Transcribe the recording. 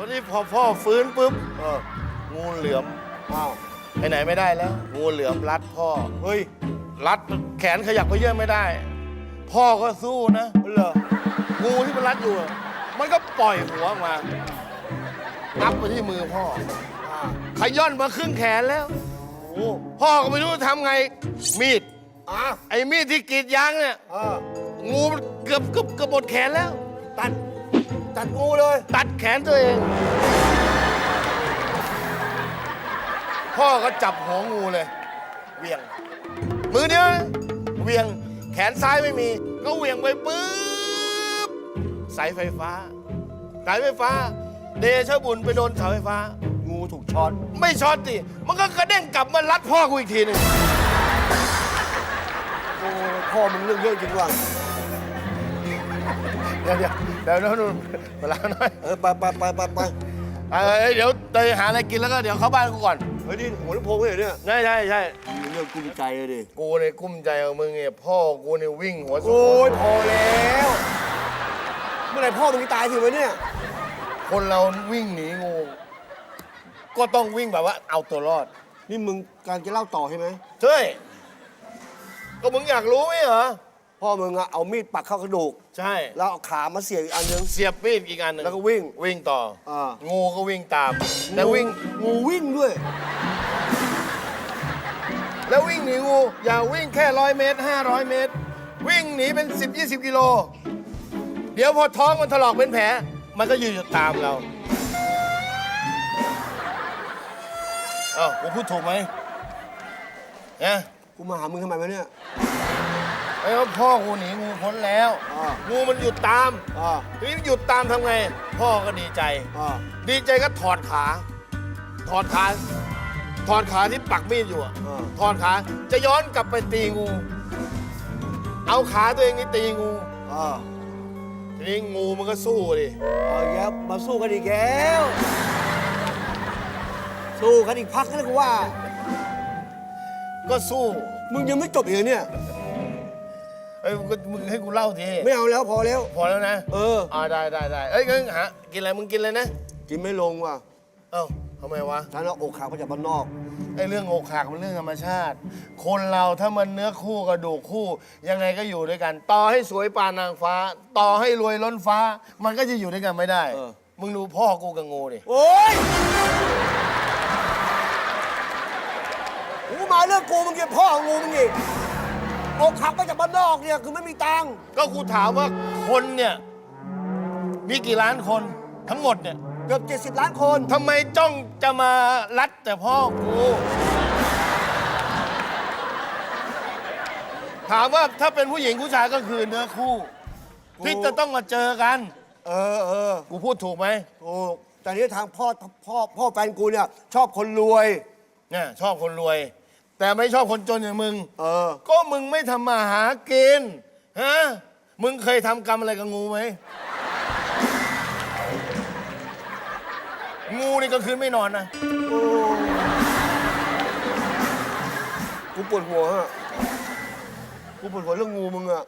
เอาที่พอพ่อฟื้นปุ๊บเอองูเหลือมอ้าวไปไหนไม่ได้แล้ว งูเหลือมรัดพ่อ เฮ้ยรัดแขนขยับไปเยอะไม่ได้ พ่อก็สู้นะเหรองูที่มันรัดอยู่อะมันก็ปล่อยหัวออกมางับไปที่มือพ่ออ่าขย่อนมาครึ่งแขนแล้ว โอ้พ่อก็ไม่รู้จะทำไง มีด อะไอ้มีดที่กรีดยางเนี่ย เอองูมันเกือบเกือบเกือบหมดแขนแล้ว ตัด ตัดงูเลย ตัดแขนตัวเอง พ่อก็จับหัวงูเลยเหวียง มือเดียวนะเหวียงแขนซ้ายไม่มี ก็เหวียงไปปุ๊บสายไฟฟ้า สายไฟฟ้า เดชะบุญไปโดนเสาไฟฟ้า งูถูกช็อตไม่ช็อตสิมันก็กระเด้งกลับมารัดพ่อกูอีกทีหนึ่งโอ้พ่อมึงเรื่องเยอะจริงว่ะ เดี๋ยวเดี๋ยวเดี๋ยวนู่นเวลาหน่อยเออไปไปไปไปไปเอ้ยเดี๋ยวไปหาอะไรกินแล้วก็เดี๋ยวเข้าบ้านกูก่อนเฮ้ยนี่หัวลำโพงไม่เห็นเนี่ยใช่ใช่ใช่มีเรื่องกุ้มใจเลยดิกูเนี่ยกุ้มใจเอามึงเนี่ยพ่อกูเนี่ยวิ่งหัวสุโอ้ยพอแล้ว เมื่อไหร่พ่อมึงจะตายทีวะเนี่ยคนเราวิ่งหนีงู ก็ต้องวิ่งแบบว่าเอาตัวรอดนี่มึงการจะเล่าต่อใช่ไหมใช่ก็มึงอยากรู้ไหมเหรอ พ่อมึงอะเอามีดปักเข้ากระดูก ใช่ แล้วเอาขามาเสียบอีกอันนึง เสียบมีดอีกอันหนึ่งแล้วก็วิ่งวิ่งต่ออ่างูก็วิ่งตาม แต่วิ่ง งูวิ่งด้วย แล้ววิ่งหนีงูอย่าวิ่งแค่ร้อยเมตรห้าร้อยเมตร วิ่งหนีเป็น 10 20 กิโล เดี๋ยวพอท้องมันถลอกเป็นแผล มันก็ยืนอยู่ตามเราเอ้ากูพูดถูกไหมเนี่ยกูมาหามึงทำไมวะเนี่ย ไอ้ว่าพ่อกูหนีงูพ้นแล้ว อ่า งูมันหยุดตาม อ่าทีนี้หยุดตามทำไง พ่อก็ดีใจ อ่าดีใจก็ถอดขา ถอดขา ถอดขาที่ปักมีดอยู่อะอ่าถอดขา จะย้อนกลับไปตีงู เอาขาตัวเองนี่ตีงู อ่าทีนี้งูมันก็สู้ดิ เอาแย้วมาสู้กันอีกแล้วสู้กันอีกพักแล้วกูว่า ก็สู้ มึงยังไม่จบอีกเหรอเนี่ย เอ้ยมึงก็มึงให้กูเล่าทีไม่เอาแล้วพอแล้ว พอแล้วนะเออ อ่าได้ได้ได้เอ้ยงั้นหากินอะไรมึงกินเลยนะ กินไม่ลงว่ะเอ้าทำไมวะฉันเอาอกขามาจากบ้านนอก ไอ้เรื่องอกหักมันเรื่องธรรมชาติ คนเราถ้ามันเนื้อคู่กระดูกคู่ ยังไงก็อยู่ด้วยกัน ต่อให้สวยปานนางฟ้า ต่อให้รวยล้นฟ้า มันก็จะอยู่ด้วยกันไม่ได้ เออ มึงดูพ่อกูกับงูดิโอ๊ยกูมาเรื่องกูมึงเกี่ยพ่อของงูมึงอีกอกหักมา เนี่ยคือไม่มีตังค์ก็กูถามว่าคนเนี่ยมีกี่ล้านคนทั้งหมดเนี่ยเกือบเจ็ดสิบ70 ล้านคน ทำไมจ้องจะมารัดแต่พ่อกูถามว่าถ้าเป็นผู้หญิงผู้ชายก็คือเนื้อคู่ที่จะต้องมาเจอกัน เออเออกูพูดถูกไหมถูกแต่นี้ทางพ่อพ่อพ่อแฟนกูเนี่ยชอบคนรวยเนี่ยชอบคนรวย แต่ไม่ชอบคนจนอย่างมึง เออ ก็มึงไม่ทำมาหากินฮะมึงเคยทำกรรมอะไรกับงูไหม งูนี่ก็คืนไม่นอนนะโอ้กูปวดหัวอะกูปวดหัวเรื่องงูมึงอะ